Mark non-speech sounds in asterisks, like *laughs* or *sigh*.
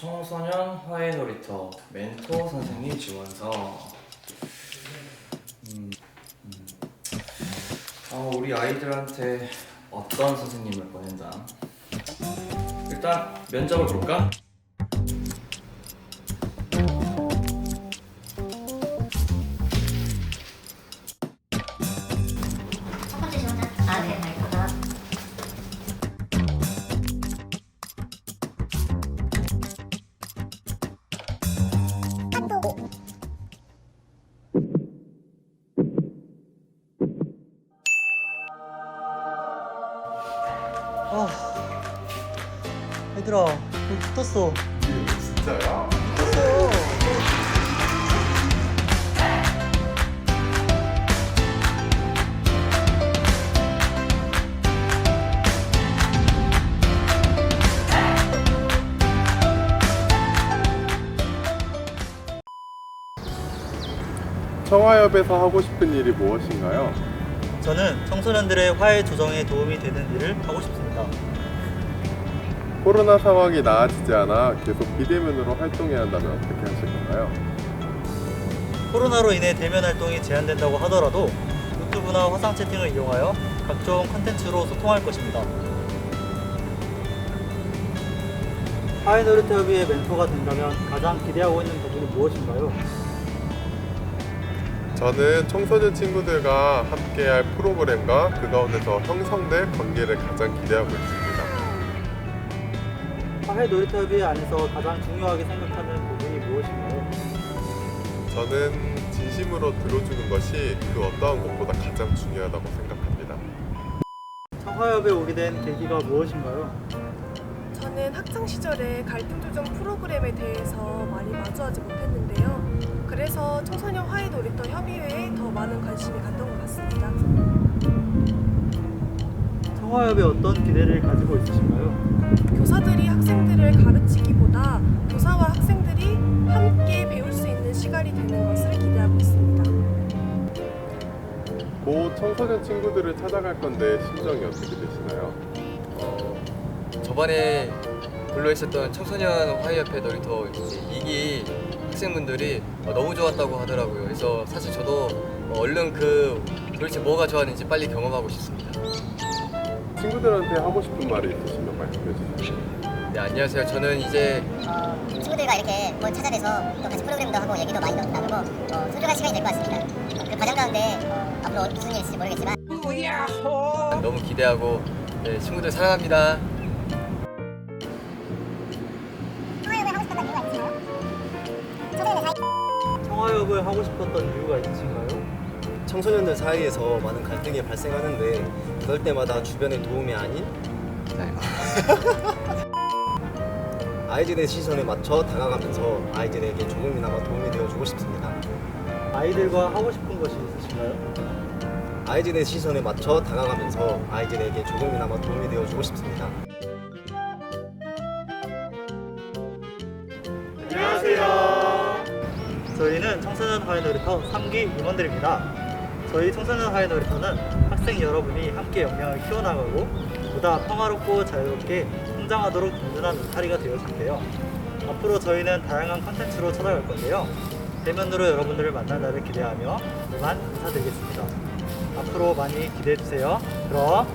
청소년 화해 놀이터 멘토 선생님 지원서. 음, 음. 어, 우리 아이들한테 어떤 선생님을 보낸다. 일단 면접을 볼까? 얘들아, 여기 붙었어. 진짜야? 붙었어. 청와협에서 하고 싶은 일이 무엇인가요? 저는 청소년들의 화해 조정에 도움이 되는 일을 하고 싶습니다. 코로나 상황이 나아지지 않아 계속 비대면으로 활동해야 한다면 어떻게 하실 건가요? 코로나로 인해 대면 활동이 제한된다고 하더라도 유튜브나 화상 채팅을 이용하여 각종 컨텐츠로 소통할 것입니다. 놀이터 협의회 멘토가 된다면 가장 기대하고 있는 부분이 무엇인가요? 저는 청소년 친구들과 함께할 프로그램과 그 가운데서 형성될 관계를 가장 기대하고 있습니다. 화해 놀이터 협의회 안에서 가장 중요하게 생각하는 부분이 무엇인가요? 저는 진심으로 들어주는 것이 그 어떠한 것보다 가장 중요하다고 생각합니다. 청화협에 오게 된 계기가 무엇인가요? 저는 학창 시절에 갈등 조정 프로그램에 대해서 많이 마주하지 못했는데요. 그래서 청소년 화해 놀이터 협의회에 더 많은 관심이 갔던 것 같습니다. 청화협에 어떤 기대를 가지고 있으신가요? 교사들이 학생들을 가르치기보다 교사와 학생들이 함께 배울 수 있는 시간이 되는 것을 기대하고 있습니다. 곧 청소년 친구들을 찾아갈 건데 심정이 어떻게 되시나요? 어, 저번에 불러있었던 청소년 화해협회 놀이터 이제 이기 학생분들이 어, 너무 좋았다고 하더라고요. 그래서 사실 저도 어, 얼른 그 도대체 뭐가 좋았는지 빨리 경험하고 싶습니다. 친구들한테 하고 싶은 말이 있으시면 말씀해 주세요. 네, 안녕하세요. 저는 이제 어, 친구들과 이렇게 뭘 찾아뵈서 또 같이 프로그램도 하고 얘기도 많이 나누고 어, 소중한 시간이 될 것 같습니다. 어, 그 과정 가운데 어, 앞으로 무슨 일이 있을지 모르겠지만 너무 기대하고 네, 친구들 사랑합니다. 청화협을 하고 싶었던 이유가 있으신가요? 청소년들 사이에서 많은 갈등이 발생하는데 그럴 때마다 주변의 도움이 아닌 *laughs* 아이들의 시선에 맞춰 다가가면서 아이들에게 조금이나마 도움이 되어주고 싶습니다. 아이들과 하고 싶은 것이 있으신가요? 아이들의 시선에 맞춰 다가가면서 아이들에게 조금이나마 도움이 되어주고 싶습니다. 저희는 청소년 화해 놀이터 3기 임원들입니다. 저희 청소년 화해 놀이터는 학생 여러분이 함께 역량을 키워나가고 보다 평화롭고 자유롭게 성장하도록 든든한 울타리가 되어줄게요. 앞으로 저희는 다양한 컨텐츠로 찾아갈 건데요. 대면으로 여러분들을 만날 날을 기대하며 이만 인사드리겠습니다. 앞으로 많이 기대해주세요. 그럼